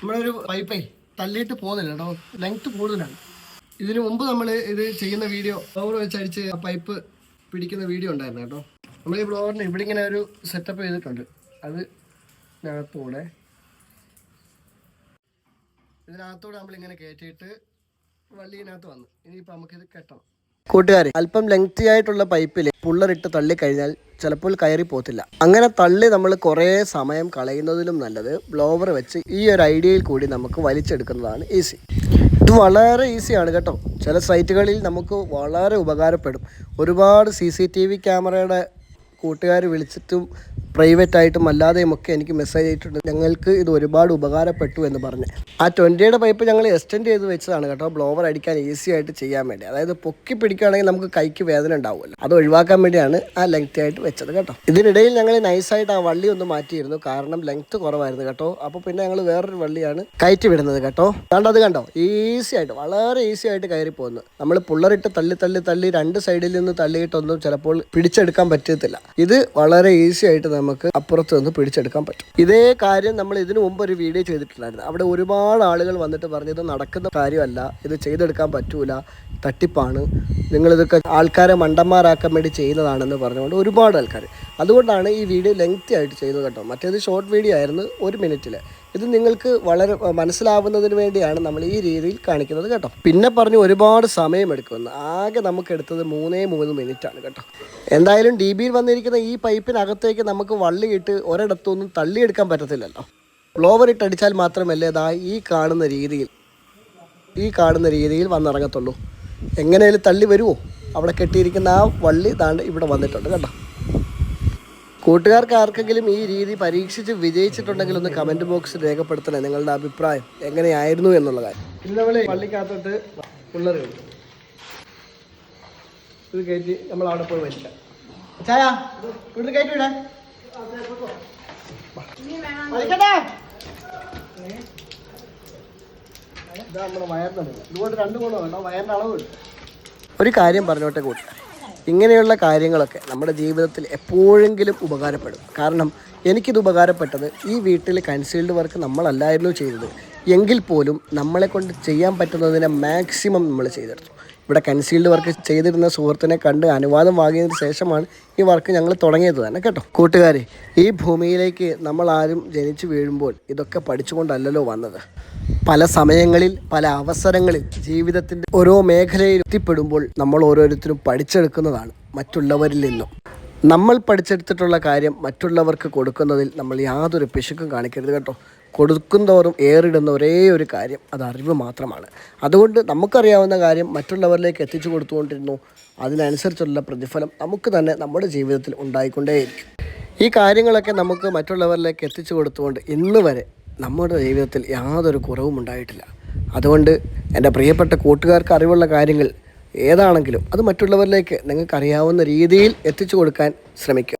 നമ്മളൊരു പൈപ്പേ തള്ളിയിട്ട് പോകുന്നില്ല കേട്ടോ. ലെങ്ത് കൂടുതലാണ്. ഇതിനു മുമ്പ് നമ്മൾ ഇത് ചെയ്യുന്ന വീഡിയോ ബ്ലോവർ വെച്ച് അടിച്ച് ആ പൈപ്പ് പിടിക്കുന്ന വീഡിയോ ഉണ്ടായിരുന്നു കേട്ടോ. നമ്മൾ ഈ ബ്ലോവറിന് ഇവിടെ ഇങ്ങനെ ഒരു സെറ്റപ്പ് ചെയ്തിട്ടുണ്ട്. അത് ഇതിനകത്തൂടെ. ഇതിനകത്തൂടെ നമ്മളിങ്ങനെ കയറ്റിയിട്ട് വള്ളിയിനകത്ത് വന്നു. ഇനിയിപ്പോൾ നമുക്കിത് കെട്ടണം. കൂട്ടുകാരെ അല്പം ലെങ്തി ആയിട്ടുള്ള പൈപ്പിൽ പുള്ളറിട്ട് തള്ളിക്കഴിഞ്ഞാൽ ചിലപ്പോൾ കയറി പോത്തില്ല അങ്ങനെ തള്ളി നമ്മൾ കുറേ സമയം കളയുന്നതിലും നല്ലത് ബ്ലോവർ വെച്ച് ഈ ഒരു ഐഡിയയിൽ കൂടി നമുക്ക് വലിച്ചെടുക്കുന്നതാണ് ഈസി ഇത് വളരെ ഈസിയാണ് കേട്ടോ. ചില സൈറ്റുകളിൽ നമുക്ക് വളരെ ഉപകാരപ്പെടും. ഒരുപാട് സി സി ടി വി ക്യാമറയുടെ കൂട്ടുകാർ വിളിച്ചിട്ടും പ്രൈവറ്റ് ആയിട്ടും അല്ലാതെയും ഒക്കെ എനിക്ക് മെസ്സേജ് ചെയ്തിട്ടുണ്ട് ഞങ്ങൾക്ക് ഇത് ഒരുപാട് ഉപകാരപ്പെട്ടു എന്ന് പറഞ്ഞ്. ആ ട്വന്റിയുടെ പൈപ്പ് ഞങ്ങൾ എക്സ്റ്റെൻഡ് ചെയ്ത് വെച്ചതാണ് കേട്ടോ. ബ്ലോവർ അടിക്കാൻ ഈസി ആയിട്ട് ചെയ്യാൻ വേണ്ടി. അതായത് പൊക്കി പിടിക്കുകയാണെങ്കിൽ നമുക്ക് കൈക്ക് വേദന ഉണ്ടാവുമല്ലോ. അത് ഒഴിവാക്കാൻ വേണ്ടിയാണ് ആ ലെങ്ത് ആയിട്ട് വെച്ചത് കേട്ടോ. ഇതിനിടയിൽ ഞങ്ങൾ നൈസായിട്ട് ആ വള്ളി ഒന്ന് മാറ്റിയിരുന്നു. കാരണം ലെങ്ത് കുറവായിരുന്നു കേട്ടോ. അപ്പോൾ പിന്നെ ഞങ്ങൾ വേറൊരു വള്ളിയാണ് കയറ്റി വിടുന്നത് കേട്ടോ കണ്ടത് കണ്ടോ? ഈസി ആയിട്ട് വളരെ ഈസി ആയിട്ട് കയറി പോകുന്നു നമ്മൾ പുള്ളറിട്ട് തള്ളി തള്ളി തള്ളി രണ്ട് സൈഡിൽ നിന്ന് തള്ളിയിട്ടൊന്നും ചിലപ്പോൾ പിടിച്ചെടുക്കാൻ പറ്റത്തില്ല. ഇത് വളരെ ഈസി ആയിട്ട് നമുക്ക് അപ്പുറത്ത് നിന്ന് പിടിച്ചെടുക്കാൻ പറ്റും. ഇതേ കാര്യം നമ്മൾ ഇതിനു മുമ്പ് ഒരു വീഡിയോ ചെയ്തിട്ടുണ്ടായിരുന്നു. അവിടെ ഒരുപാട് ആളുകൾ വന്നിട്ട് പറഞ്ഞു ഇത് നടക്കുന്ന കാര്യമല്ല ഇത് ചെയ്തെടുക്കാൻ പറ്റൂല തട്ടിപ്പാണ്. നിങ്ങളിതൊക്കെ ആൾക്കാരെ മണ്ടന്മാരാക്കാൻ വേണ്ടി ചെയ്യുന്നതാണെന്ന് പറഞ്ഞുകൊണ്ട് ഒരുപാട് ആൾക്കാർ അതുകൊണ്ടാണ് ഈ വീഡിയോ ലെങ്തി ആയിട്ട് ചെയ്തത് കേട്ടോ. മറ്റേത് ഷോർട്ട് വീഡിയോ ആയിരുന്നു ഒരു മിനിറ്റിൽ ഇത് നിങ്ങൾക്ക് വളരെ മനസ്സിലാവുന്നതിന് വേണ്ടിയാണ് നമ്മൾ ഈ രീതിയിൽ കാണിക്കുന്നത് കേട്ടോ. പിന്നെ പറഞ്ഞു ഒരുപാട് സമയമെടുക്കുമെന്ന്. ആകെ നമുക്ക് എടുത്തത് മൂന്നേ മൂന്ന് മിനിറ്റ് ആണ് കേട്ടോ. എന്തായാലും ഡി ബിയിൽ വന്നിരിക്കുന്ന ഈ പൈപ്പിനകത്തേക്ക് നമുക്ക് വള്ളി വള്ളിയിട്ട് ഒരിടത്തൊന്നും തള്ളിയെടുക്കാൻ പറ്റത്തില്ലല്ലോ. ബ്ലോവർ ഇട്ട് അടിച്ചാൽ മാത്രമല്ലേ ഇതാ ഈ കാണുന്ന രീതിയിൽ ഈ കാണുന്ന രീതിയിൽ വന്നിറങ്ങത്തുള്ളൂ. എങ്ങനെയാലും തള്ളി വരുമോ അവിടെ കെട്ടിയിരിക്കുന്ന ആ വള്ളി താണ്ട് ഇവിടെ വന്നിട്ടുണ്ട് കേട്ടോ. കൂട്ടുകാർക്ക് ആർക്കെങ്കിലും ഈ രീതി പരീക്ഷിച്ച് വിജയിച്ചിട്ടുണ്ടെങ്കിൽ ഒന്ന് കമന്റ് ബോക്സിൽ രേഖപ്പെടുത്തണേ. നിങ്ങളുടെ അഭിപ്രായം എങ്ങനെയായിരുന്നു എന്നുള്ള കാര്യം. ഇത് നമ്മൾ പള്ളിക്കകത്തോട്ട് പിള്ളേർ ഇത് കയറ്റി നമ്മൾ അവിടെ പോയി ചായ വീട്ടിൽ കയറ്റി വിടാ. വലിക്കട്ടെ ഇതാ നമ്മുടെ വയറിനുണ്ട് ഇതുകൊണ്ട് രണ്ട് ഗുണം വേണ്ടോ വയറിന്റെ അളവ് കിട്ടും. ഒരു കാര്യം പറഞ്ഞോട്ടെ കൂട്ടുകാർ ഇങ്ങനെയുള്ള കാര്യങ്ങളൊക്കെ നമ്മുടെ ജീവിതത്തിൽ എപ്പോഴെങ്കിലും ഉപകാരപ്പെടും. കാരണം എനിക്കിത് ഉപകാരപ്പെട്ടത് ഈ വീട്ടിൽ കൺസീൽഡ് വർക്ക് നമ്മളല്ലായിരുന്നു ചെയ്തത്. എങ്കിൽ പോലും നമ്മളെ കൊണ്ട് ചെയ്യാൻ പറ്റുന്നതിനെ മാക്സിമം നമ്മൾ ചെയ്തെടുത്തു. ഇവിടെ കൺസീൽഡ് വർക്ക് ചെയ്തിരുന്ന സുഹൃത്തിനെ കണ്ട് അനുവാദം വാങ്ങിയതിന് ശേഷമാണ് ഈ വർക്ക് ഞങ്ങൾ തുടങ്ങിയത് തന്നെ കേട്ടോ. കൂട്ടുകാരെ ഈ ഭൂമിയിലേക്ക് നമ്മൾ ആരും ജനിച്ചു വീഴുമ്പോൾ ഇതൊക്കെ പഠിച്ചുകൊണ്ടല്ലല്ലോ വന്നത്. പല സമയങ്ങളിൽ പല അവസരങ്ങളിൽ ജീവിതത്തിന്റെ ഓരോ മേഖലയിൽ എത്തിപ്പെടുമ്പോൾ നമ്മൾ ഓരോരുത്തരും പഠിച്ചെടുക്കുന്നതാണ് മറ്റുള്ളവരിൽ നിന്നും. നമ്മൾ പഠിച്ചെടുത്തിട്ടുള്ള കാര്യം മറ്റുള്ളവർക്ക് കൊടുക്കുന്നതിൽ നമ്മൾ യാതൊരു പിശുക്കും കാണിക്കരുത് കേട്ടോ. കൊടുക്കുന്തോറും ഏറിടുന്ന ഒരേ ഒരു കാര്യം അത് അറിവ് മാത്രമാണ്. അതുകൊണ്ട് നമുക്കറിയാവുന്ന കാര്യം മറ്റുള്ളവരിലേക്ക് എത്തിച്ചു കൊടുത്തുകൊണ്ടിരുന്നു അതിനനുസരിച്ചുള്ള പ്രതിഫലം നമുക്ക് തന്നെ നമ്മുടെ ജീവിതത്തിൽ ഉണ്ടായിക്കൊണ്ടേയിരിക്കും. ഈ കാര്യങ്ങളൊക്കെ നമുക്ക് മറ്റുള്ളവരിലേക്ക് എത്തിച്ചു കൊടുത്തുകൊണ്ട് ഇന്ന് വരെ നമ്മുടെ ജീവിതത്തിൽ യാതൊരു കുറവും ഉണ്ടായിട്ടില്ല. അതുകൊണ്ട് എന്റെ പ്രിയപ്പെട്ട കൂട്ടുകാർക്ക് അറിവുള്ള കാര്യങ്ങൾ ഏതാണെങ്കിലും അത് മറ്റുള്ളവരിലേക്ക് നിങ്ങൾക്കറിയാവുന്ന രീതിയിൽ എത്തിച്ചു കൊടുക്കാൻ ശ്രമിക്കുക